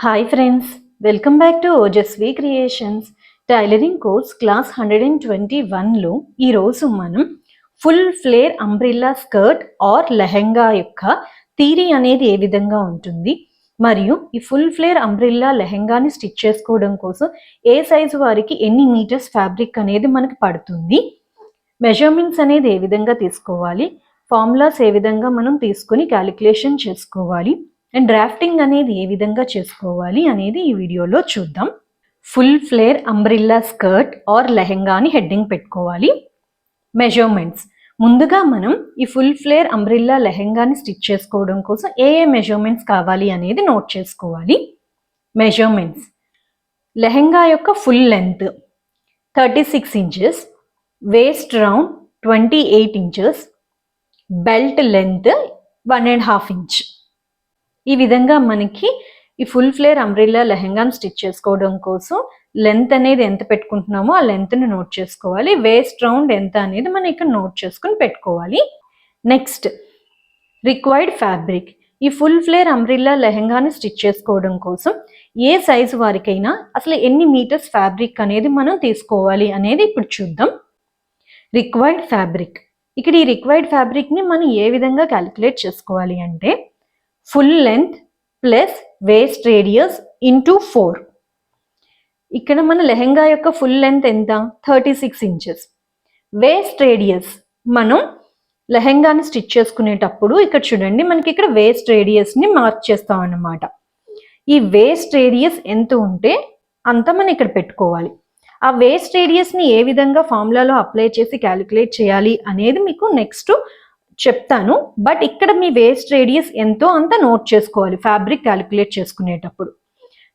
Hi friends welcome back to Ojaswi creations tailoring course class hundred and twenty వన్లో ఈరోజు మనం full flare umbrella skirt or lehenga యొక్క theory అనేది ఏ విధంగా ఉంటుంది మరియు ఈ ఫుల్ ఫ్లేర్ అంబ్రిల్లా లెహెంగాని స్టిచ్ చేసుకోవడం కోసం ఏ సైజు వారికి ఎన్ని మీటర్స్ ఫ్యాబ్రిక్ అనేది మనకి పడుతుంది మెజర్మెంట్స్ అనేది ఏ విధంగా తీసుకోవాలి ఫార్ములాస్ ఏ విధంగా మనం తీసుకొని క్యాలిక్యులేషన్ చేసుకోవాలి అండ్ డ్రాఫ్టింగ్ అనేది ఏ విధంగా చేసుకోవాలి అనేది ఈ వీడియోలో చూద్దాం. Full flare umbrella skirt or లెహెంగాని heading పెట్టుకోవాలి. మెజర్మెంట్స్ ముందుగా మనం ఈ ఫుల్ ఫ్లేర్ అంబ్రిల్లా లెహెంగాని స్టిచ్ చేసుకోవడం కోసం ఏ ఏ మెజర్మెంట్స్ కావాలి అనేది నోట్ చేసుకోవాలి. మెజర్మెంట్స్ లెహెంగా యొక్క full length thirty six inches waist round twenty eight inches belt length one and half inch ఈ విధంగా మనకి ఈ ఫుల్ ఫ్లేర్ అంబ్రిల్లా లెహెంగాను స్టిచ్ చేసుకోవడం కోసం లెంత్ అనేది ఎంత పెట్టుకుంటున్నామో ఆ లెంత్ని నోట్ చేసుకోవాలి. వేస్ట్ రౌండ్ ఎంత అనేది మనం ఇక్కడ నోట్ చేసుకుని పెట్టుకోవాలి. నెక్స్ట్ రిక్వైర్డ్ ఫ్యాబ్రిక్ ఈ ఫుల్ ఫ్లేర్ అంబ్రిల్లా లెహెంగాని స్టిచ్ చేసుకోవడం కోసం ఏ సైజు వారికైనా అసలు ఎన్ని మీటర్స్ ఫ్యాబ్రిక్ అనేది మనం తీసుకోవాలి అనేది ఇప్పుడు చూద్దాం. రిక్వైర్డ్ ఫ్యాబ్రిక్ ఇక్కడ ఈ రిక్వైర్డ్ ఫ్యాబ్రిక్ని మనం ఏ విధంగా క్యాలిక్యులేట్ చేసుకోవాలి అంటే full length plus waist radius into four ఇక్కడ మన లెహెంగా యొక్క ఫుల్ లెంత్ ఎంత? Thirty six inches waist radius మనం లెహెంగాని స్టిచ్ చేసుకునేటప్పుడు ఇక్కడ చూడండి మనకి ఇక్కడ వేస్ట్ రేడియస్ని మార్క్ చేస్తాం అన్నమాట. ఈ వేస్ట్ రేడియస్ ఎంత ఉంటే అంత మనం ఇక్కడ పెట్టుకోవాలి. ఆ వేస్ట్ రేడియస్ని ఏ విధంగా ఫార్ములాలో అప్లై చేసి క్యాలిక్యులేట్ చేయాలి అనేది మీకు నెక్స్ట్ చెప్తాను. బట్ ఇక్కడ మీ వేస్ట్ రేడియస్ ఎంతో అంత నోట్ చేసుకోవాలి. ఫ్యాబ్రిక్ క్యాలిక్యులేట్ చేసుకునేటప్పుడు.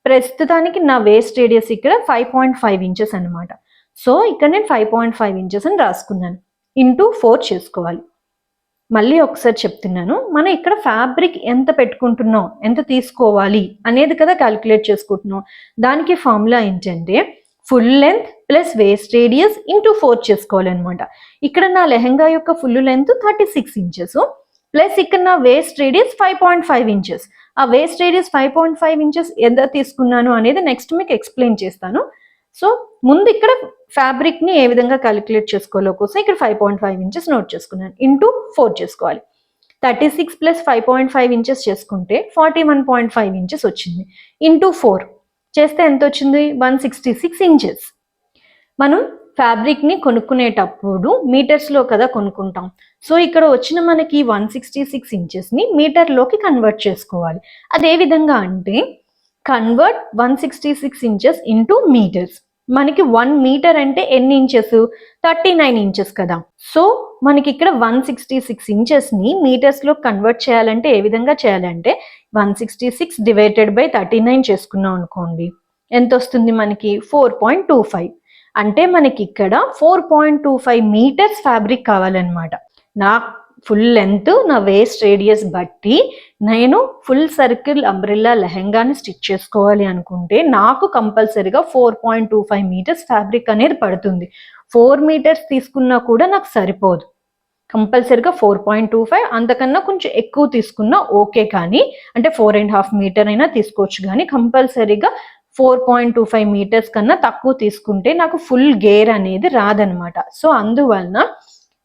ప్రస్తుతానికి నా వేస్ట్ రేడియస్ ఇక్కడ ఫైవ్ పాయింట్ ఫైవ్ ఇంచెస్ అనమాట సో ఇక్కడ నేను ఫైవ్ పాయింట్ ఫైవ్ ఇంచెస్ అని రాసుకున్నాను. ఇంటూ ఫోర్ చేసుకోవాలి. మళ్ళీ ఒకసారి చెప్తున్నాను. మనం ఇక్కడ ఫ్యాబ్రిక్ ఎంత పెట్టుకుంటున్నాం? ఎంత తీసుకోవాలి? అనేది కదా క్యాలిక్యులేట్ చేసుకుంటున్నాం. దానికి ఫార్ములా ఏంటంటే full length plus waist radius into four చేసుకోవాలన్నమాట. ఇక్కడ నా లెహెంగా యొక్క full length thirty six inches. Plus ఇక్కడ నా waist radius five point five inches. ఆ waist radius five point five inches ఎంత తీసుకున్నాను అనేది నెక్స్ట్ మీకు ఎక్స్ప్లెయిన్ చేస్తాను. సో ముందు ఇక్కడ ఫ్యాబ్రిక్ని ఏ విధంగా క్యాలిక్యులేట్ చేసుకోవాలో కోసం ఇక్కడ five point five inches note చేసుకున్నాను. ఇంటూ ఫోర్ చేసుకోవాలి. Thirty six plus five point five inches చేసుకుంటే forty one point five inches వచ్చింది. ఇంటూ ఫోర్ చేస్తే ఎంత వచ్చింది? One sixty six inches. మనం ఫ్యాబ్రిక్ని కొనుక్కునేటప్పుడు మీటర్స్లో కదా కొనుక్కుంటాం. సో ఇక్కడ వచ్చిన మనకి వన్ సిక్స్టీ సిక్స్ ఇంచెస్ని మీటర్లోకి కన్వర్ట్ చేసుకోవాలి. అదే విధంగా అంటే convert one sixty six inches into metres మనకి వన్ మీటర్ అంటే ఎన్ని ఇంచెస్ థర్టీ నైన్ ఇంచెస్ కదా. సో మనకి ఇక్కడ వన్ సిక్స్టీ సిక్స్ ఇంచెస్ని మీటర్స్లో కన్వర్ట్ చేయాలంటే ఏ విధంగా చేయాలంటే one sixty six divided by thirty nine చేసుకున్నాం అనుకోండి. ఎంత వస్తుంది మనకి? ఫోర్ పాయింట్ టూ ఫైవ్ అంటే మనకి ఇక్కడ four point two five metres fabric కావాలన్నమాట. నా ఫుల్ లెంత్ నా వేస్ట్ రేడియస్ బట్టి నేను ఫుల్ సర్కిల్ అంబ్రిల్లా లెహెంగాని స్టిచ్ చేసుకోవాలి అనుకుంటే నాకు కంపల్సరీగా four point two five metres fabric అనేది పడుతుంది. ఫోర్ మీటర్స్ తీసుకున్నా కూడా నాకు సరిపోదు. కంపల్సరీగా ఫోర్ పాయింట్ టూ ఫైవ్ అంతకన్నా కొంచెం ఎక్కువ తీసుకున్నా ఓకే కానీ అంటే ఫోర్ అండ్ హాఫ్ మీటర్ అయినా తీసుకోవచ్చు కానీ కంపల్సరీగా four point two five metres కన్నా తక్కువ తీసుకుంటే నాకు ఫుల్ గేర్ అనేది రాదనమాట. సో అందువలన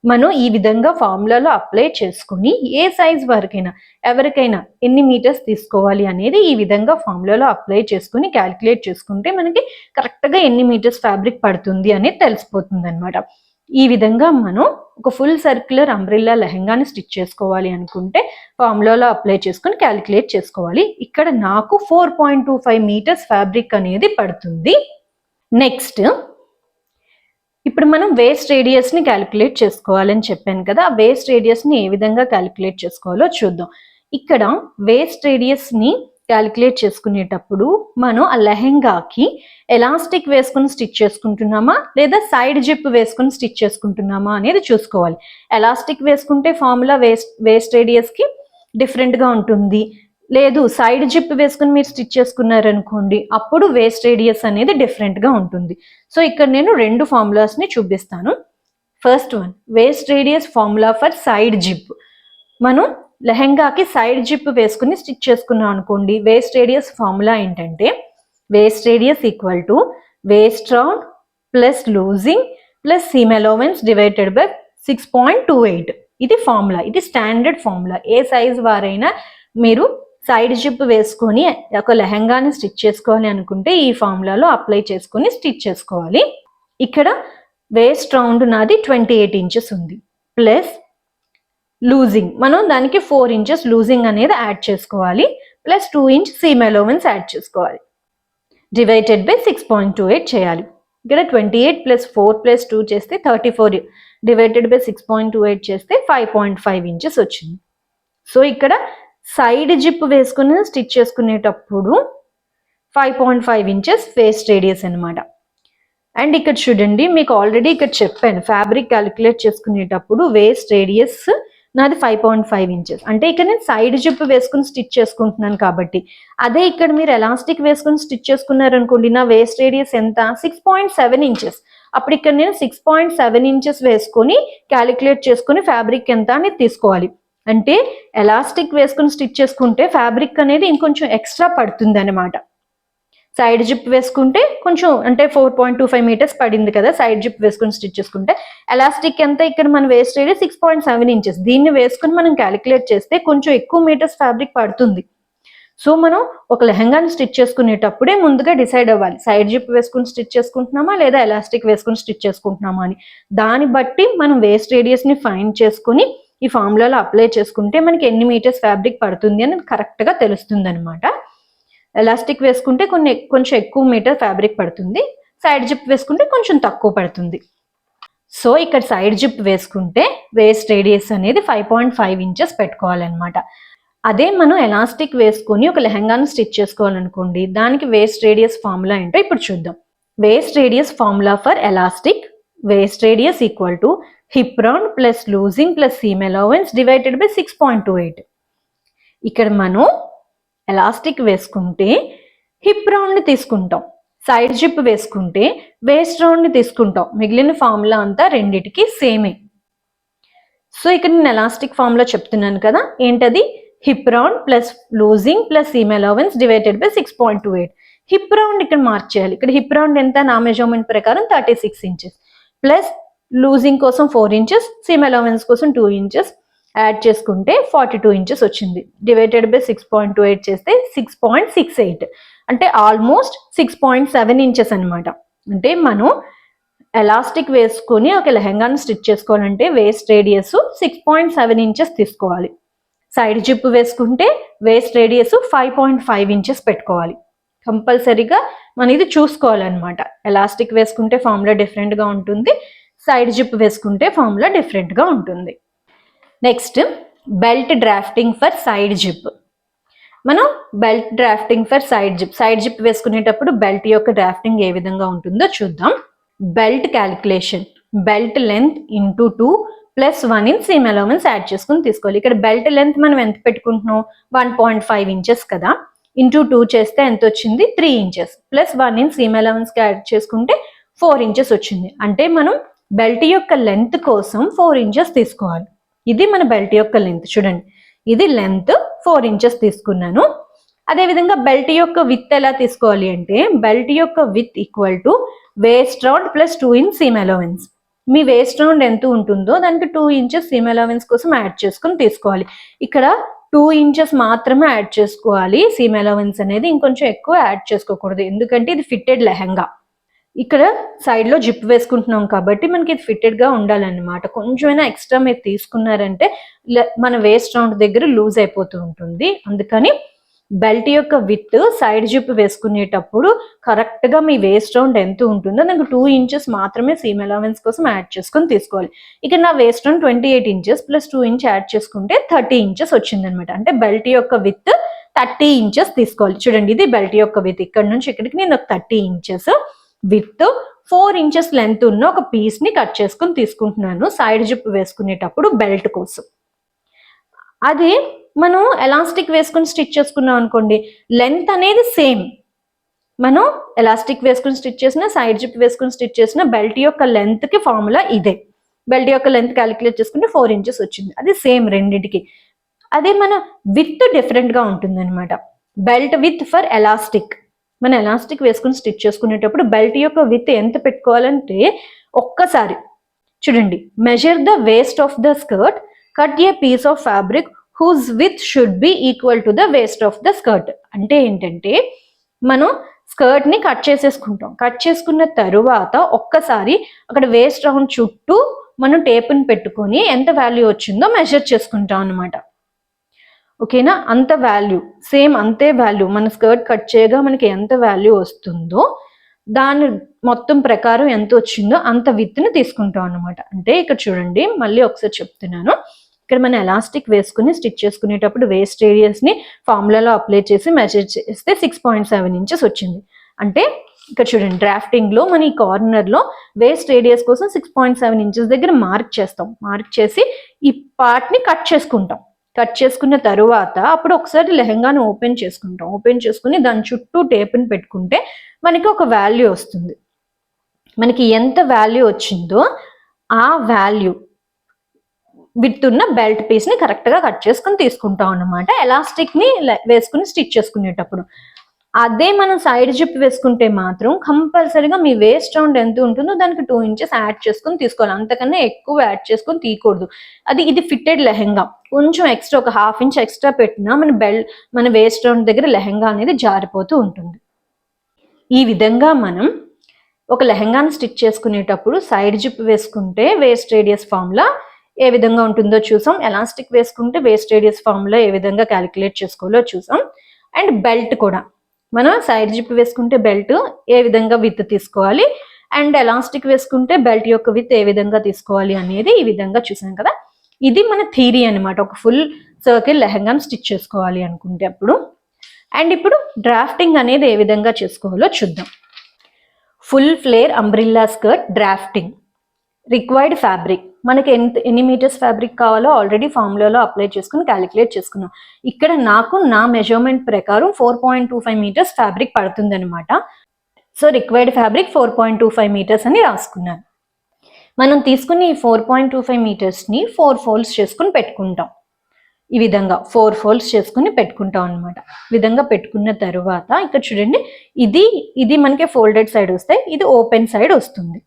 మనం ఈ విధంగా ఫార్ములాలో అప్లై చేసుకుని ఏ సైజ్ వరకైనా ఎవరికైనా ఎన్ని మీటర్స్ తీసుకోవాలి అనేది ఈ విధంగా ఫార్ములాలో అప్లై చేసుకుని క్యాలిక్యులేట్ చేసుకుంటే మనకి కరెక్ట్గా ఎన్ని మీటర్స్ ఫ్యాబ్రిక్ పడుతుంది అనేది తెలిసిపోతుంది అనమాట ఈ విధంగా మనం ఒక ఫుల్ సర్క్యులర్ అంబ్రిల్లా లెహంగాని స్టిచ్ చేసుకోవాలి అనుకుంటే ఫార్ములాలో అప్లై చేసుకుని క్యాలిక్యులేట్ చేసుకోవాలి. ఇక్కడ నాకు four point two five metres fabric అనేది పడుతుంది. నెక్స్ట్ ఇప్పుడు మనం వేస్ట్ రేడియస్ని క్యాలిక్యులేట్ చేసుకోవాలని చెప్పాను కదా ఆ వేస్ట్ రేడియస్ని ఏ విధంగా క్యాలిక్యులేట్ చేసుకోవాలో చూద్దాం. ఇక్కడ వేస్ట్ రేడియస్ని క్యాలిక్యులేట్ చేసుకునేటప్పుడు మనం ఆ లెహెంగాకి ఎలాస్టిక్ వేసుకుని స్టిచ్ చేసుకుంటున్నామా? లేదా సైడ్ జిప్ వేసుకుని స్టిచ్ చేసుకుంటున్నామా అనేది చూసుకోవాలి. ఎలాస్టిక్ వేసుకుంటే ఫార్ములా వేస్ట్ వేస్ట్ రేడియస్కి డిఫరెంట్గా ఉంటుంది. లేదు సైడ్ జిప్ వేసుకుని మీరు స్టిచ్ చేసుకున్నారనుకోండి అప్పుడు వేస్ట్ రేడియస్ అనేది డిఫరెంట్గా ఉంటుంది. సో ఇక్కడ నేను రెండు ఫార్ములాస్ని చూపిస్తాను. First one waist radius formula for side zip. మనం లెహెంగాకి సైడ్ జిప్ వేసుకుని స్టిచ్ చేసుకున్నాం అనుకోండి. వేస్ట్ రేడియస్ ఫార్ములా ఏంటంటే waist radius equal to waist round plus loosing plus seam allowance divided by six point two eight ఇది formula. ఇది standard formula. ఏ size వారైనా మీరు సైడ్ జిప్ వేసుకొని ఒక లెహంగాని స్టిచ్ చేసుకోవాలి అనుకుంటే ఈ ఫార్ములాలో అప్లై చేసుకొని స్టిచ్ చేసుకోవాలి. ఇక్కడ వేస్ట్ రౌండ్ నాది ట్వంటీ ఎయిట్ ఇంచెస్ ఉంది. ప్లస్ లూజింగ్ మనం దానికి ఫోర్ ఇంచెస్ లూజింగ్ అనేది యాడ్ చేసుకోవాలి. Plus two inch seam allowance add చేసుకోవాలి. Divided by six point two eight చేయాలి. ఇక్కడ twenty eight plus four plus two చేస్తే thirty four divided by six point two eight చేస్తే five point five inches వచ్చింది. So ఇక్కడ side zip వేసుకుని stitch చేసుకునేటప్పుడు five point five inches face radius అనమాట and ఇక్కడ చూడండి మీకు ఆల్రెడీ ఇక్కడ చెప్పాను ఫ్యాబ్రిక్ క్యాలిక్యులేట్ చేసుకునేటప్పుడు వేస్ట్ రేడియస్ నాది ఫైవ్ పాయింట్ ఫైవ్ ఇంచెస్ అంటే ఇక్కడ నేను సైడ్ జిప్ వేసుకుని స్టిచ్ చేసుకుంటున్నాను కాబట్టి. అదే ఇక్కడ మీరు ఎలాస్టిక్ వేసుకుని స్టిచ్ చేసుకున్నారనుకోండి నా వేస్ట్ రేడియస్ ఎంత? సిక్స్ పాయింట్ సెవెన్ ఇంచెస్ అప్పుడు ఇక్కడ నేను సిక్స్ పాయింట్ సెవెన్ ఇంచెస్ వేసుకొని క్యాలిక్యులేట్ చేసుకుని ఫ్యాబ్రిక్ ఎంత అనేది తీసుకోవాలి. అంటే ఎలాస్టిక్ వేసుకుని స్టిచ్ చేసుకుంటే ఫ్యాబ్రిక్ అనేది ఇంకొంచెం ఎక్స్ట్రా పడుతుంది అనమాట సైడ్ జిప్ వేసుకుంటే కొంచెం అంటే four point two five metres పడింది కదా సైడ్ జిప్ వేసుకుని స్టిచ్ చేసుకుంటే. ఎలాస్టిక్ ఎంత ఇక్కడ మన వేస్ట్ అయితే సిక్స్ పాయింట్ సెవెన్ ఇంచెస్ దీన్ని వేసుకుని మనం క్యాలిక్యులేట్ చేస్తే కొంచెం ఎక్కువ మీటర్స్ ఫ్యాబ్రిక్ పడుతుంది. సో మనం ఒక లెహంగాని స్టిచ్ చేసుకునేటప్పుడే ముందుగా డిసైడ్ అవ్వాలి. సైడ్ జిప్ వేసుకుని స్టిచ్ చేసుకుంటున్నామా లేదా ఎలాస్టిక్ వేసుకుని స్టిచ్ చేసుకుంటున్నామా అని. దాన్ని బట్టి మనం వేస్ట్ రేడియస్ని ఫైండ్ చేసుకుని ఈ ఫార్ములాలో అప్లై చేసుకుంటే మనకి ఎన్ని మీటర్స్ ఫ్యాబ్రిక్ పడుతుంది అని కరెక్ట్గా తెలుస్తుంది అనమాట ఎలాస్టిక్ వేసుకుంటే కొన్ని కొంచెం ఎక్కువ మీటర్ ఫ్యాబ్రిక్ పడుతుంది. సైడ్ జిప్ వేసుకుంటే కొంచెం తక్కువ పడుతుంది. సో ఇక్కడ సైడ్ జిప్ వేసుకుంటే వేస్ట్ రేడియస్ అనేది ఫైవ్ పాయింట్ ఫైవ్ ఇంచెస్ పెట్టుకోవాలన్నమాట. అదే మనం ఎలాస్టిక్ వేసుకొని ఒక లెహంగాను స్టిచ్ చేసుకోవాలనుకోండి దానికి వేస్ట్ రేడియస్ ఫార్ములా ఏంటో ఇప్పుడు చూద్దాం. Waist radius formula for elastic waist radius equal to hip round plus loosing plus seam allowance divided by six point two eight ఇక్కడ మనం ఎలాస్టిక్ వేసుకుంటే హిప్ రౌండ్ని తీసుకుంటాం. సైడ్ జిప్ వేసుకుంటే వేస్ట్ రౌండ్ని తీసుకుంటాం. మిగిలిన ఫార్ములా అంతా రెండిటికి సేమే సో ఇక్కడ నేను ఎలాస్టిక్ ఫార్ములా చెప్తున్నాను కదా. ఏంటది? Hip round plus loosing plus seam allowance divided by six point two eight hip round ఇక్కడ మార్క్ చేయాలి. ఇక్కడ హిప్ రౌండ్ ఎంత? నా మెజర్మెంట్ ప్రకారం thirty six inches plus loosing కోసం ఫోర్ ఇంచెస్ సీమ్ అలవెన్స్ కోసం టూ ఇంచెస్ యాడ్ చేసుకుంటే forty two inches వచ్చింది. Divided by six point two eight చేస్తే సిక్స్ పాయింట్ సిక్స్ ఎయిట్ అంటే almost six point seven inches అనమాట అంటే మనం ఎలాస్టిక్ వేసుకొని ఒక లెహంగాను స్టిచ్ చేసుకోవాలంటే waist radius six point seven inches తీసుకోవాలి. సైడ్ జిప్ వేసుకుంటే waist radius five point five inches పెట్టుకోవాలి. కంపల్సరీగా మనం ఇది చూసుకోవాలన్నమాట. ఎలాస్టిక్ వేసుకుంటే ఫార్ములా డిఫరెంట్గా ఉంటుంది. సైడ్ జిప్ వేసుకుంటే ఫార్ములా డిఫరెంట్గా ఉంటుంది. Next belt drafting for side zip మనం belt drafting for side zip side zip వేసుకునేటప్పుడు బెల్ట్ యొక్క డ్రాఫ్టింగ్ ఏ విధంగా ఉంటుందో చూద్దాం. Belt calculation belt length into two plus one in seam allowance add చేసుకుని తీసుకోవాలి. ఇక్కడ బెల్ట్ లెంత్ మనం ఎంత పెట్టుకుంటున్నాం? వన్ పాయింట్ ఫైవ్ ఇంచెస్ కదా. ఇంటూ టూ చేస్తే ఎంత వచ్చింది? Three inches plus one in seam allowance add చేసుకుంటే ఫోర్ ఇంచెస్ వచ్చింది. అంటే మనం బెల్ట్ యొక్క లెంత్ కోసం ఫోర్ ఇంచెస్ తీసుకోవాలి. ఇది మన బెల్ట్ యొక్క లెంత్ చూడండి. ఇది లెంత్ ఫోర్ ఇంచెస్ తీసుకున్నాను. అదేవిధంగా బెల్ట్ యొక్క విత్ ఎలా తీసుకోవాలి అంటే బెల్ట్ యొక్క width equal to waist round plus two in seam allowance. Me waist round ఎంత ఉంటుందో దానికి టూ ఇంచెస్ సీమ్ అలవెన్స్ కోసం యాడ్ చేసుకుని తీసుకోవాలి. ఇక్కడ టూ ఇంచెస్ మాత్రమే యాడ్ చేసుకోవాలి. సీమ్ అలవెన్స్ అనేది ఇంకొంచెం ఎక్కువ యాడ్ చేసుకోకూడదు. ఎందుకంటే ఇది ఫిట్టెడ్ లెహంగా. ఇక్కడ సైడ్లో జిప్ వేసుకుంటున్నాం కాబట్టి మనకి ఇది ఫిట్టెడ్గా ఉండాలన్నమాట. కొంచెమైనా ఎక్స్ట్రా మీరు తీసుకున్నారంటే మన వేస్ట్ రౌండ్ దగ్గర లూజ్ అయిపోతూ ఉంటుంది. అందుకని బెల్ట్ యొక్క విత్ సైడ్ జిప్ వేసుకునేటప్పుడు కరెక్ట్గా మీ వేస్ట్ రౌండ్ ఎంత ఉంటుందో నాకు టూ ఇంచెస్ మాత్రమే సీమ్ అలవెన్స్ కోసం యాడ్ చేసుకొని తీసుకోవాలి. ఇక నా waist round twenty eight inches plus two inch add చేసుకుంటే థర్టీ ఇంచెస్ వచ్చిందనమాట అంటే బెల్ట్ యొక్క విత్ థర్టీ ఇంచెస్ తీసుకోవాలి. చూడండి ఇది బెల్ట్ యొక్క విత్ ఇక్కడ నుంచి ఇక్కడికి నేను thirty inches width four inches length ఉన్న ఒక పీస్ని కట్ చేసుకుని తీసుకుంటున్నాను. సైడ్ జిప్ వేసుకునేటప్పుడు బెల్ట్ కోసం. అది మనం ఎలాస్టిక్ వేసుకుని స్టిచ్ చేసుకున్నాం అనుకోండి లెంత్ అనేది సేమ్. మనం ఎలాస్టిక్ వేసుకుని స్టిచ్ చేసిన సైడ్ జిప్ వేసుకుని స్టిచ్ చేసిన బెల్ట్ యొక్క లెంత్కి ఫార్ములా ఇదే. బెల్ట్ యొక్క లెంత్ క్యాలిక్యులేట్ చేసుకుంటే ఫోర్ ఇంచెస్ వచ్చింది. అది సేమ్ రెండింటికి. అదే మన విత్ డిఫరెంట్గా ఉంటుందన్నమాట. Belt width for elastic. మన ఎలాస్టిక్ వేసుకుని స్టిచ్ చేసుకునేటప్పుడు బెల్ట్ యొక్క విత్ ఎంత పెట్టుకోవాలంటే ఒక్కసారి. చూడండి measure the waist of the skirt cut a piece of fabric whose width should be equal to the waist of the skirt అంటే ఏంటంటే మనం స్కర్ట్ని కట్ చేసేసుకుంటాం. కట్ చేసుకున్న తరువాత ఒక్కసారి అక్కడ వేస్ట్ రౌండ్ చుట్టూ మనం టేపుని పెట్టుకొని ఎంత వాల్యూ వచ్చిందో మెజర్ చేసుకుంటాం అనమాట ఓకేనా? అంత వాల్యూ సేమ్ అంతే వాల్యూ మన స్కర్ట్ కట్ చేయగా మనకి ఎంత వాల్యూ వస్తుందో దాని మొత్తం ప్రకారం ఎంత వచ్చిందో అంత విత్ని తీసుకుంటాం అనమాట అంటే ఇక్కడ చూడండి మళ్ళీ ఒకసారి చెప్తున్నాను. ఇక్కడ మనం ఎలాస్టిక్ వేసుకుని స్టిచ్ చేసుకునేటప్పుడు వేస్ట్ ఏరియాస్ని ఫార్ములాలో అప్లై చేసి మెజర్ చేస్తే సిక్స్ పాయింట్ సెవెన్ ఇంచెస్ వచ్చింది. అంటే ఇక్కడ చూడండి డ్రాఫ్టింగ్లో మన ఈ కార్నర్లో వేస్ట్ ఏరియాస్ కోసం సిక్స్ పాయింట్ సెవెన్ ఇంచెస్ దగ్గర మార్క్ చేస్తాం. మార్క్ చేసి ఈ పార్ట్ని కట్ చేసుకుంటాం. కట్ చేసుకున్న తరువాత అప్పుడు ఒకసారి లెహంగాను ఓపెన్ చేసుకుంటాం. ఓపెన్ చేసుకుని దాని చుట్టూ టేప్ని పెట్టుకుంటే మనకి ఒక వాల్యూ వస్తుంది. మనకి ఎంత వాల్యూ వచ్చిందో ఆ వాల్యూ విత్తున్న బెల్ట్ పీస్ని కరెక్ట్గా కట్ చేసుకుని తీసుకుంటాం అనమాట ఎలాస్టిక్ని లే- వేసుకుని స్టిచ్ చేసుకునేటప్పుడు. అదే మనం సైడ్ జిప్ వేసుకుంటే మాత్రం కంపల్సరీగా మీ వేస్ట్ రౌండ్ ఎంత ఉంటుందో దానికి టూ ఇంచెస్ యాడ్ చేసుకుని తీసుకోవాలి. అంతకన్నా ఎక్కువ యాడ్ చేసుకొని తీయకూడదు. అది ఇది ఫిట్టెడ్ లెహెంగా. కొంచెం ఎక్స్ట్రా ఒక హాఫ్ ఇంచ్ ఎక్స్ట్రా పెట్టినా మన బెల్ మన వేస్ట్ రౌండ్ దగ్గర లెహెంగా అనేది జారిపోతూ ఉంటుంది. ఈ విధంగా మనం ఒక లెహెంగాను స్టిచ్ చేసుకునేటప్పుడు సైడ్ జిప్ వేసుకుంటే వేస్ట్ రేడియస్ ఫామ్లా ఏ విధంగా ఉంటుందో చూసాం. ఎలాస్టిక్ వేసుకుంటే వేస్ట్ రేడియస్ ఫామ్లో ఏ విధంగా క్యాలిక్యులేట్ చేసుకోవాలో చూసాం. అండ్ బెల్ట్ కూడా. మనం సైడ్ జిప్ వేసుకుంటే బెల్ట్ ఏ విధంగా విత్ తీసుకోవాలి అండ్ ఎలాస్టిక్ వేసుకుంటే బెల్ట్ యొక్క విత్ ఏ విధంగా తీసుకోవాలి అనేది ఈ విధంగా చూసాం కదా. ఇది మన థీరీ అన్నమాట. ఒక ఫుల్ సర్కిల్ లెహంగాను స్టిచ్ చేసుకోవాలి అనుకుంటే అప్పుడు. అండ్ ఇప్పుడు డ్రాఫ్టింగ్ అనేది ఏ విధంగా చేసుకోవాలో చూద్దాం. Full flare umbrella skirt drafting. Required fabric. మనకి ఎంత ఎన్ని మీటర్స్ ఫ్యాబ్రిక్ కావాలో ఆల్రెడీ ఫార్ములాలో అప్లై చేసుకుని క్యాలిక్యులేట్ చేసుకున్నాం. ఇక్కడ నాకు నా మెజర్మెంట్ ప్రకారం four point two five meters fabric పడుతుంది అనమాట so required fabric four point two five meters అని రాసుకున్నాను. మనం తీసుకుని ఈ ఫోర్ పాయింట్ టూ ఫైవ్ మీటర్స్ని ఫోర్ ఫోల్డ్స్ చేసుకుని పెట్టుకుంటాం. ఈ విధంగా ఫోర్ ఫోల్డ్స్ చేసుకుని పెట్టుకుంటాం అనమాట విధంగా పెట్టుకున్న తర్వాత ఇక్కడ చూడండి ఇది ఇది మనకి ఫోల్డెడ్ సైడ్ వస్తే ఇది ఓపెన్ సైడ్ వస్తుంది.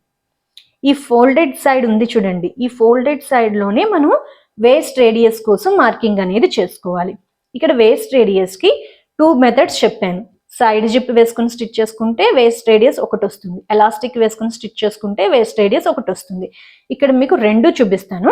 ఈ ఫోల్డెడ్ సైడ్ ఉంది చూడండి. ఈ ఫోల్డెడ్ సైడ్లోనే మనం వేస్ట్ రేడియస్ కోసం మార్కింగ్ అనేది చేసుకోవాలి. ఇక్కడ వేస్ట్ రేడియస్కి టూ మెథడ్స్ చెప్పాను. సైడ్ జిప్ వేసుకుని స్టిచ్ చేసుకుంటే వేస్ట్ రేడియస్ ఒకటి వస్తుంది. ఎలాస్టిక్ వేసుకుని స్టిచ్ చేసుకుంటే వేస్ట్ రేడియస్ ఒకటి వస్తుంది. ఇక్కడ మీకు రెండు చూపిస్తాను.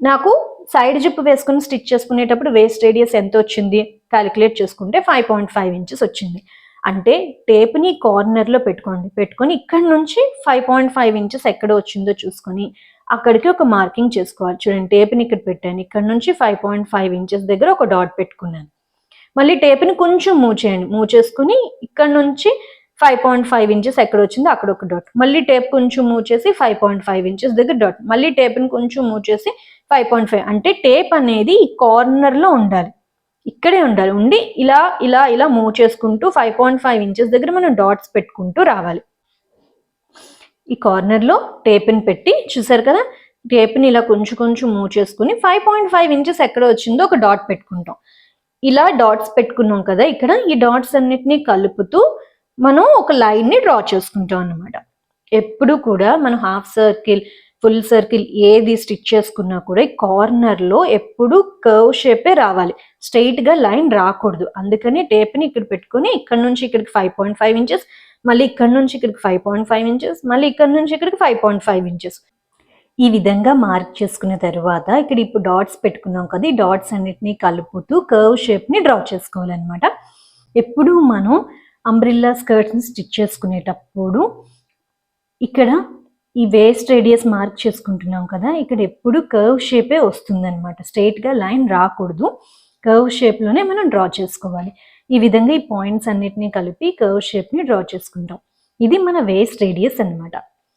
నాకు సైడ్ జిప్ వేసుకుని స్టిచ్ చేసుకునేటప్పుడు వేస్ట్ రేడియస్ ఎంత వచ్చింది? క్యాలిక్యులేట్ చేసుకుంటే ఫైవ్ పాయింట్ ఫైవ్ ఇంచెస్ వచ్చింది. అంటే టేప్ని కార్నర్లో పెట్టుకోండి. పెట్టుకొని ఇక్కడ నుంచి ఫైవ్ పాయింట్ ఫైవ్ ఇంచెస్ ఎక్కడ వచ్చిందో చూసుకొని అక్కడికి ఒక మార్కింగ్ చేసుకోవాలి. చూడండి టేప్ని ఇక్కడ పెట్టాను. ఇక్కడ నుంచి ఫైవ్ పాయింట్ ఫైవ్ ఇంచెస్ దగ్గర ఒక డాట్ పెట్టుకున్నాను. మళ్ళీ టేప్ని కొంచెం మూవ్ చేయండి. మూవ్ చేసుకుని ఇక్కడ నుంచి ఫైవ్ పాయింట్ ఫైవ్ ఇంచెస్ ఎక్కడ వచ్చిందో అక్కడ ఒక డాట్ మళ్ళీ టేప్ కొంచెం మూవ్ చేసి ఫైవ్ పాయింట్ ఫైవ్ ఇంచెస్ దగ్గర డాట్ మళ్ళీ టేప్ని కొంచెం మూవ్ చేసి ఫైవ్ పాయింట్ ఫైవ్ అంటే టేప్ అనేది కార్నర్లో ఉండాలి. ఇక్కడే ఉండాలి. ఉండి ఇలా ఇలా ఇలా మూవ్ చేసుకుంటూ ఫైవ్ పాయింట్ ఫైవ్ ఇంచెస్ దగ్గర మనం డాట్స్ పెట్టుకుంటూ రావాలి. ఈ కార్నర్లో టేప్ని పెట్టి చూసారు కదా? టేప్ని ఇలా కొంచెం కొంచెం మూవ్ చేసుకుని ఫైవ్ పాయింట్ ఫైవ్ ఇంచెస్ ఎక్కడ వచ్చిందో ఒక డాట్ పెట్టుకుంటాం. ఇలా డాట్స్ పెట్టుకున్నాం కదా ఇక్కడ ఈ డాట్స్ అన్నిటినీ కలుపుతూ మనం ఒక లైన్ని డ్రా చేసుకుంటాం అన్నమాట. ఎప్పుడు కూడా మనం హాఫ్ సర్కిల్ ఫుల్ సర్కిల్ ఏది స్టిచ్ చేసుకున్నా కూడా ఈ కార్నర్లో ఎప్పుడు కర్వ్ షేపే రావాలి. స్ట్రైట్గా లైన్ రాకూడదు. అందుకని టేప్ని ఇక్కడ పెట్టుకొని ఇక్కడ నుంచి ఇక్కడికి ఫైవ్ పాయింట్ ఫైవ్ ఇంచెస్ మళ్ళీ ఇక్కడ నుంచి ఇక్కడికి ఫైవ్ పాయింట్ ఫైవ్ ఇంచెస్ మళ్ళీ ఇక్కడ నుంచి ఇక్కడికి ఫైవ్ పాయింట్ ఫైవ్ ఇంచెస్ ఈ విధంగా మార్క్ చేసుకున్న తర్వాత ఇక్కడ ఇప్పుడు డాట్స్ పెట్టుకున్నాం కదా ఈ డాట్స్ అన్నిటిని కలుపుతూ కర్వ్ షేప్ని డ్రా చేసుకోవాలన్నమాట. ఎప్పుడు మనం అంబ్రిల్లా స్కర్ట్స్ని స్టిచ్ చేసుకునేటప్పుడు ఇక్కడ ఈ వేస్ట్ రేడియస్ మార్క్ చేసుకుంటున్నాం కదా ఇక్కడ ఎప్పుడు కర్వ్ షేపే వస్తుందన్నమాట. స్ట్రైట్గా లైన్ రాకూడదు. కర్వ్ షేప్లోనే మనం డ్రా చేసుకోవాలి. ఈ విధంగా ఈ పాయింట్స్ అన్నిటినీ కలిపి కర్వ్ షేప్ని డ్రా చేసుకుంటాం. ఇది మన వేస్ట్ రేడియస్ అన్నమాట.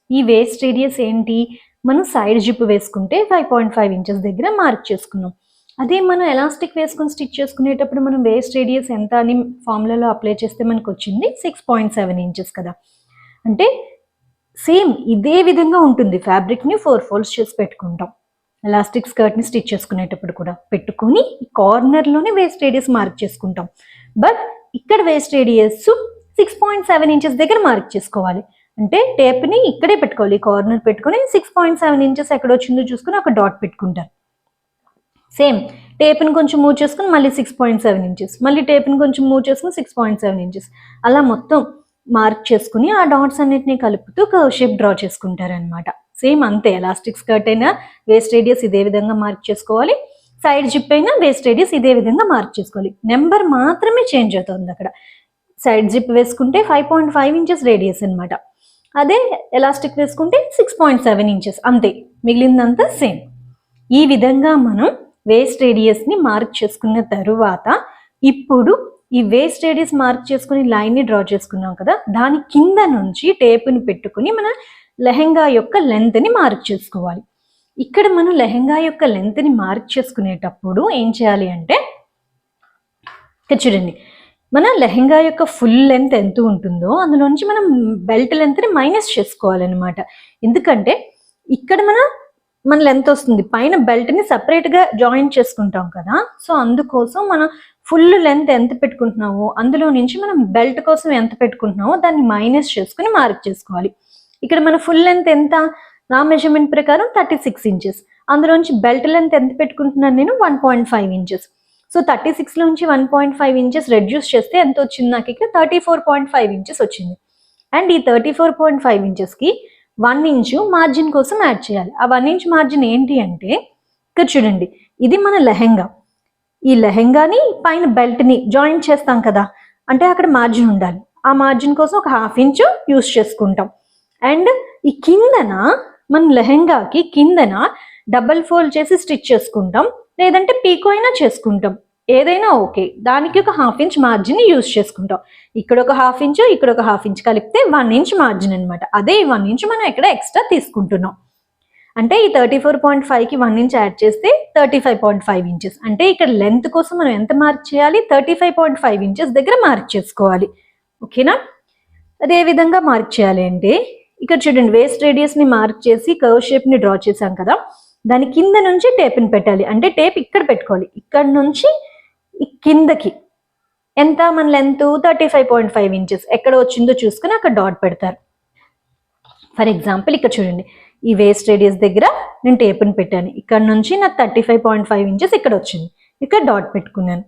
ఈ వేస్ట్ రేడియస్ ఏంటి? మనం సైడ్ జిప్ వేసుకుంటే ఫైవ్ పాయింట్ ఫైవ్ ఇంచెస్ దగ్గర మార్క్ చేసుకున్నాం. అదే మనం ఎలాస్టిక్ వేసుకొని స్టిచ్ చేసుకునేటప్పుడు మనం వేస్ట్ రేడియస్ ఎంత అని ఫార్ములాలో అప్లై చేస్తే మనకు వచ్చింది సిక్స్ పాయింట్ సెవెన్ ఇంచెస్ కదా. అంటే సేమ్ ఇదే విధంగా ఉంటుంది. ఫ్యాబ్రిక్ని ఫోర్ ఫోల్డ్స్ చేసి పెట్టుకుంటాం. ఎలాస్టిక్ స్కర్ట్ని స్టిచ్ చేసుకునేటప్పుడు కూడా పెట్టుకొని కార్నర్లోనే వేస్ట్ రేడియస్ మార్క్ చేసుకుంటాం. బట్ ఇక్కడ waist radius six point seven inches దగ్గర మార్క్ చేసుకోవాలి. అంటే టేప్ని ఇక్కడే పెట్టుకోవాలి. కార్నర్ పెట్టుకొని సిక్స్ పాయింట్ సెవెన్ ఇంచెస్ ఎక్కడ వచ్చిందో చూసుకుని ఒక డాట్ పెట్టుకుంటారు. సేమ్ టేప్ని కొంచెం మూవ్ చేసుకుని మళ్ళీ సిక్స్ పాయింట్ సెవెన్ ఇంచెస్ మళ్ళీ టేప్ని కొంచెం మూవ్ చేసుకుని సిక్స్ పాయింట్ సెవెన్ ఇంచెస్ అలా మొత్తం మార్క్ చేసుకుని ఆ డాట్స్ అన్నిటిని కలుపుతూ కర్వ్ షేప్ డ్రా చేసుకుంటారనమాట సేమ్ అంతే ఎలాస్టిక్ స్కర్ట్ అయినా వేస్ట్ రేడియస్ ఇదే విధంగా మార్క్ చేసుకోవాలి సైడ్ జిప్ అయినా వేస్ట్ రేడియస్ ఇదే విధంగా మార్క్ చేసుకోవాలి. నెంబర్ మాత్రమే చేంజ్ అవుతుంది అక్కడ. సైడ్ జిప్ వేసుకుంటే five point five inches radius అనమాట అదే ఎలాస్టిక్ వేసుకుంటే సిక్స్ పాయింట్ సెవెన్ ఇంచెస్ అంతే. మిగిలిందంతా సేమ్. ఈ విధంగా మనం వేస్ట్ రేడియస్ని మార్క్ చేసుకున్న తరువాత ఇప్పుడు ఈ వేస్ట్ రేడియస్ మార్క్ చేసుకుని లైన్ని డ్రా చేసుకున్నాం కదా? దాని కింద నుంచి టేపుని పెట్టుకుని మన లెహెంగా యొక్క లెంత్ని మార్క్ చేసుకోవాలి. ఇక్కడ మనం లెహెంగా యొక్క లెంత్ని మార్క్ చేసుకునేటప్పుడు ఏం చేయాలి అంటే ఇక్కడ చూడండి. మన లెహెంగా యొక్క ఫుల్ లెంత్ ఎంత ఉంటుందో అందులోంచి మనం బెల్ట్ లెంత్ని మైనస్ చేసుకోవాలన్నమాట. ఎందుకంటే ఇక్కడ మన మన లెంత్ వస్తుంది. పైన బెల్ట్ని సపరేట్గా జాయిన్ చేసుకుంటాం కదా? సో అందుకోసం మనం ఫుల్ లెంత్ ఎంత పెట్టుకుంటున్నామో అందులో నుంచి మనం బెల్ట్ కోసం ఎంత పెట్టుకుంటున్నామో దాన్ని మైనస్ చేసుకుని మార్క్ చేసుకోవాలి. ఇక్కడ మన ఫుల్ లెంత్ ఎంత? నా మెజర్మెంట్ ప్రకారం థర్టీ సిక్స్ ఇంచెస్. అందులోంచి బెల్ట్ లెంత్ ఎంత పెట్టుకుంటున్నాను నేను? One point five inches. So thirty six నుంచి one point five inches reduce చేస్తే ఎంత వచ్చింది నాకు ఇక్కడ? Thirty four point five inches వచ్చింది. అండ్ ఈ థర్టీ ఫోర్ పాయింట్ ఫైవ్ ఇంచెస్కి వన్ ఇంచు మార్జిన్ కోసం యాడ్ చేయాలి. ఆ వన్ ఇంచ్ మార్జిన్ ఏంటి అంటే ఇక్కడ చూడండి. ఇది మన లెహెంగా. ఈ లెహెంగాని పైన బెల్ట్ని జాయిన్ చేస్తాం కదా అంటే అక్కడ మార్జిన్ ఉండాలి. ఆ మార్జిన్ కోసం ఒక హాఫ్ ఇంచు యూస్ చేసుకుంటాం. అండ్ ఈ కిందన మన లెహెంగాకి కిందన డబల్ ఫోల్డ్ చేసి స్టిచ్ చేసుకుంటాం. లేదంటే పీకో అయినా చేసుకుంటాం. ఏదైనా ఓకే దానికి ఒక హాఫ్ ఇంచ్ మార్జిన్ యూస్ చేసుకుంటాం. ఇక్కడ ఒక హాఫ్ ఇంచ్ ఇక్కడ ఒక హాఫ్ ఇంచ్ కలిపితే వన్ ఇంచ్ మార్జిన్ అనమాట అదే వన్ ఇంచ్ మనం ఇక్కడ ఎక్స్ట్రా తీసుకుంటున్నాం. అంటే ఈ థర్టీ ఫోర్ పాయింట్ ఫైవ్కి వన్ ఇంచ్ యాడ్ చేస్తే thirty five point five inches అంటే ఇక్కడ లెంత్ కోసం మనం ఎంత మార్క్ చేయాలి? Thirty five point five inches దగ్గర మార్క్ చేసుకోవాలి. ఓకేనా అదే విధంగా మార్క్ చేయాలి అంటే ఇక్కడ చూడండి వేస్ట్ రేడియస్ని మార్క్ చేసి కర్వ్ షేప్ని డ్రా చేసాం కదా? దాని కింద నుంచి టేప్ని పెట్టాలి. అంటే టేప్ ఇక్కడ పెట్టుకోవాలి. ఇక్కడ నుంచి కిందకి. ఎంత? మన length thirty five point five inches ఎక్కడ వచ్చిందో చూసుకుని అక్కడ డాట్ పెడతారు. ఫర్ ఎగ్జాంపుల్ ఇక్కడ చూడండి. ఈ వేస్ట్ రేడియస్ దగ్గర నేను టేప్ని పెట్టాను. ఇక్కడ నుంచి నాకు thirty five point five inches ఇక్కడ వచ్చింది. ఇక్కడ డాట్ పెట్టుకున్నాను.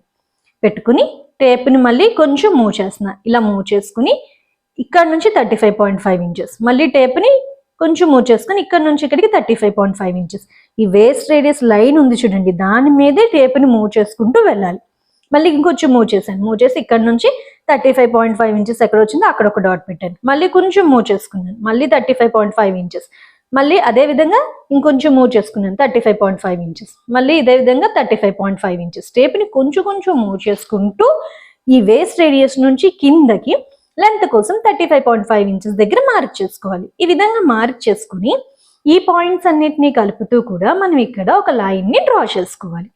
పెట్టుకుని టేప్ని మళ్ళీ కొంచెం మూవ్ చేస్తున్నా. ఇలా మూవ్ చేసుకుని ఇక్కడ నుంచి thirty five point five inches మళ్ళీ టేప్ని కొంచెం మూవ్ చేసుకుని ఇక్కడ నుంచి ఇక్కడికి thirty five point five inches ఈ వేస్ట్ రేడియస్ లైన్ ఉంది చూడండి. దాని మీదే టేప్ని మూవ్ చేసుకుంటూ వెళ్ళాలి. మళ్ళీ ఇంకొంచెం మూవ్ చేశాను. మూవ్ చేసి ఇక్కడ నుంచి thirty five point five inches ఎక్కడ వచ్చిందో అక్కడ ఒక డాట్ పెట్టాను. మళ్ళీ కొంచెం మూవ్ చేసుకున్నాను. మళ్ళీ thirty five point five inches మళ్ళీ అదే విధంగా ఇంకొంచెం మూవ్ చేసుకున్నాను thirty five point five inches మళ్ళీ ఇదే విధంగా thirty five point five inches టేప్ని కొంచెం కొంచెం మూవ్ చేసుకుంటూ ఈ వేస్ట్ రేడియస్ నుంచి కిందకి లెంత్ కోసం thirty five point five inches దగ్గర మార్క్ చేసుకోవాలి. ఈ విధంగా మార్క్ చేసుకుని ఈ పాయింట్స్ అన్నిటినీ కలుపుతూ కూడా మనం ఇక్కడ ఒక లైన్ని డ్రా చేసుకోవాలి.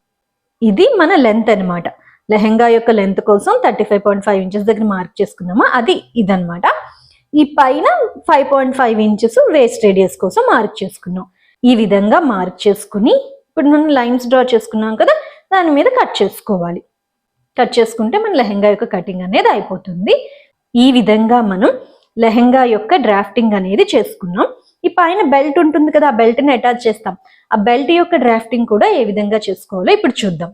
ఇది మన లెంత్ అన్నమాట. లెహెంగా యొక్క లెంత్ కోసం thirty five point five inches దగ్గర మార్క్ చేసుకున్నామా? అది ఇదనమాట ఈ పైన five point five inches waist radius కోసం మార్క్ చేసుకున్నాం. ఈ విధంగా మార్క్ చేసుకుని ఇప్పుడు మనం లైన్స్ డ్రా చేసుకున్నాం కదా దాని మీద కట్ చేసుకోవాలి. కట్ చేసుకుంటే మన లెహెంగా యొక్క కటింగ్ అనేది అయిపోతుంది. ఈ విధంగా మనం లెహెంగా యొక్క డ్రాఫ్టింగ్ అనేది చేసుకున్నాం. ఈ పైన బెల్ట్ ఉంటుంది కదా ఆ బెల్ట్ని అటాచ్ చేస్తాం. ఆ బెల్ట్ యొక్క డ్రాఫ్టింగ్ కూడా ఏ విధంగా చేసుకోవాలో ఇప్పుడు చూద్దాం.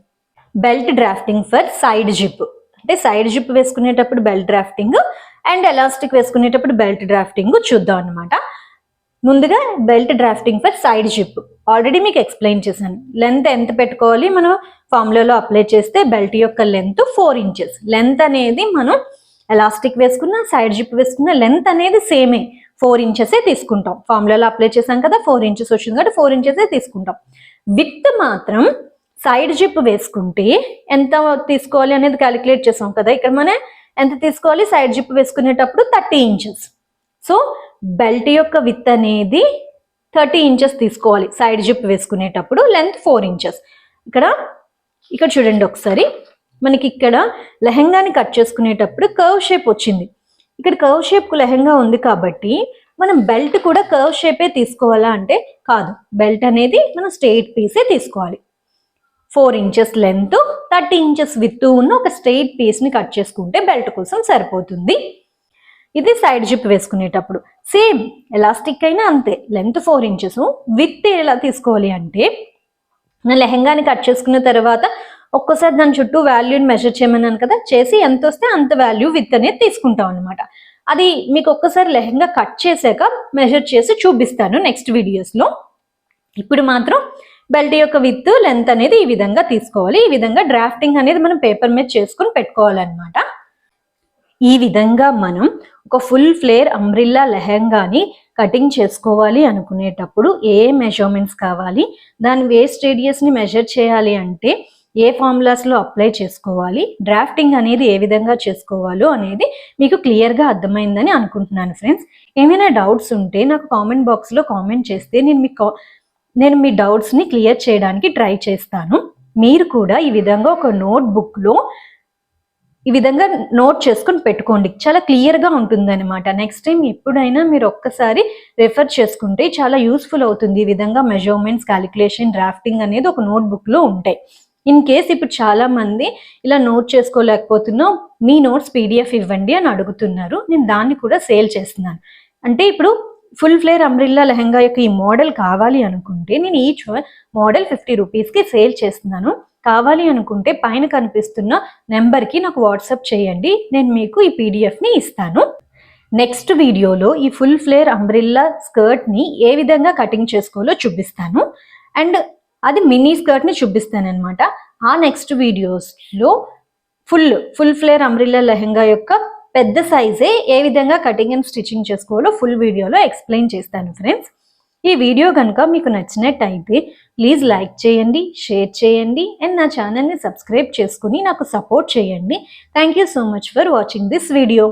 Belt drafting for side zip అంటే సైడ్ జిప్ వేసుకునేటప్పుడు బెల్ట్ డ్రాఫ్టింగ్ అండ్ ఎలాస్టిక్ వేసుకునేటప్పుడు బెల్ట్ డ్రాఫ్టింగ్ చూద్దాం అనమాట ముందుగా belt drafting for side zip already మీకు ఎక్స్ప్లెయిన్ చేశాను. లెంత్ ఎంత పెట్టుకోవాలి? మనం ఫార్ములాలో అప్లై చేస్తే బెల్ట్ యొక్క లెంత్ ఫోర్ ఇంచెస్ లెంత్ అనేది మనం ఎలాస్టిక్ వేసుకున్న సైడ్ జిప్ వేసుకున్న లెంత్ అనేది సేమే ఫోర్ ఇంచెసే తీసుకుంటాం. ఫార్ములాలో అప్లై చేసాం కదా ఫోర్ ఇంచెస్ వచ్చింది కాబట్టి ఫోర్ ఇంచెసే తీసుకుంటాం. విత్ మాత్రం సైడ్ జిప్ వేసుకుంటే ఎంత తీసుకోవాలి అనేది క్యాలిక్యులేట్ చేసాం కదా. ఇక్కడ మనం ఎంత తీసుకోవాలి? సైడ్ జిప్ వేసుకునేటప్పుడు థర్టీ ఇంచెస్. సో బెల్ట్ యొక్క విత్ అనేది థర్టీ ఇంచెస్ తీసుకోవాలి. సైడ్ జిప్ వేసుకునేటప్పుడు లెంత్ ఫోర్ ఇంచెస్. ఇక్కడ ఇక్కడ చూడండి ఒకసారి. మనకి ఇక్కడ లెహెంగాని కట్ చేసుకునేటప్పుడు కర్వ్ షేప్ వచ్చింది. ఇక్కడ కర్వ్ షేప్ లెహెంగా ఉంది కాబట్టి మనం బెల్ట్ కూడా కర్వ్ షేపే తీసుకోవాలా అంటే కాదు. బెల్ట్ అనేది మనం స్ట్రెయిట్ పీసే తీసుకోవాలి. Four inches length thirty inches width ఉన్న ఒక స్ట్రెయిట్ పీస్ని కట్ చేసుకుంటే బెల్ట్ కోసం సరిపోతుంది. ఇది సైడ్ జిప్ వేసుకునేటప్పుడు. సేమ్ ఎలాస్టిక్ అయినా అంతే లెంత్ ఫోర్ ఇంచెస్. విత్ ఎలా తీసుకోవాలి అంటే నేను లెహంగాని కట్ చేసుకున్న తర్వాత ఒక్కసారి దాని చుట్టూ వాల్యూని మెజర్ చేయమన్నాను కదా చేసి ఎంత వస్తే అంత వాల్యూ విత్ అనేది తీసుకుంటాం అనమాట అది మీకు ఒక్కసారి లెహంగా కట్ చేశాక మెజర్ చేసి చూపిస్తాను నెక్స్ట్ వీడియోస్లో ఇప్పుడు మాత్రం బెల్ట్ యొక్క విత్ లెంత్ అనేది ఈ విధంగా తీసుకోవాలి. ఈ విధంగా డ్రాఫ్టింగ్ అనేది మనం పేపర్ మీద చేసుకుని పెట్టుకోవాలన్నమాట. ఈ విధంగా మనం ఒక ఫుల్ ఫ్లేర్ అంబ్రిల్లా లెహంగాని కటింగ్ చేసుకోవాలి అనుకునేటప్పుడు ఏ మెజర్మెంట్స్ కావాలి దాని వేస్ట్ రేడియస్ని మెజర్ చేయాలి అంటే ఏ ఫార్ములాస్లో అప్లై చేసుకోవాలి డ్రాఫ్టింగ్ అనేది ఏ విధంగా చేసుకోవాలో అనేది మీకు క్లియర్గా అర్థమైందని అనుకుంటున్నాను ఫ్రెండ్స్. ఏమైనా డౌట్స్ ఉంటే నాకు కామెంట్ బాక్స్లో కామెంట్ చేస్తే నేను మీకు నేను మీ డౌట్స్ని క్లియర్ చేయడానికి ట్రై చేస్తాను. మీరు కూడా ఈ విధంగా ఒక నోట్ బుక్లో ఈ విధంగా నోట్ చేసుకొని పెట్టుకోండి. చాలా క్లియర్గా ఉంటుందన్నమాట. నెక్స్ట్ టైం ఎప్పుడైనా మీరు ఒక్కసారి రెఫర్ చేసుకుంటే చాలా యూస్ఫుల్ అవుతుంది ఈ విధంగా మెజర్మెంట్స్ క్యాలిక్యులేషన్ డ్రాఫ్టింగ్ అనేది ఒక నోట్ బుక్లో ఉంటాయి. ఇన్ కేస్ ఇప్పుడు చాలా మంది ఇలా నోట్ చేసుకోలేకపోతున్నాం మీ నోట్స్ పీడిఎఫ్ ఇవ్వండి అని అడుగుతున్నారు. నేను దాన్ని కూడా సేల్ చేస్తున్నాను. అంటే ఇప్పుడు ఫుల్ ఫ్లేర్ అంబ్రిల్లా లెహంగా యొక్క ఈ మోడల్ కావాలి అనుకుంటే నేను ఈచ్ మోడల్ ఫిఫ్టీ రూపీస్కి సేల్ చేస్తున్నాను. కావాలి అనుకుంటే పైన కనిపిస్తున్న నెంబర్కి నాకు వాట్సాప్ చేయండి. నేను మీకు ఈ పీడిఎఫ్ని ఇస్తాను. నెక్స్ట్ వీడియోలో ఈ ఫుల్ ఫ్లేర్ అంబ్రిల్లా స్కర్ట్ని ఏ విధంగా కటింగ్ చేసుకోవాలో చూపిస్తాను. అండ్ అది మినీ స్కర్ట్ని చూపిస్తాను అనమాట ఆ నెక్స్ట్ వీడియోస్లో full full flare umbrella lehenga యొక్క పెద్ద సైజే ఏ విధంగా కటింగ్ అండ్ స్టిచ్చింగ్ చేసుకోవాలో ఫుల్ వీడియోలో ఎక్స్ప్లెయిన్ చేస్తాను ఫ్రెండ్స్ ఈ వీడియో కనుక మీకు నచ్చినట్టయితే ప్లీజ్ లైక్ చేయండి షేర్ చేయండి అండ్ నా ఛానల్ని సబ్స్క్రైబ్ చేసుకుని నాకు సపోర్ట్ చేయండి. Thank you so much for watching this video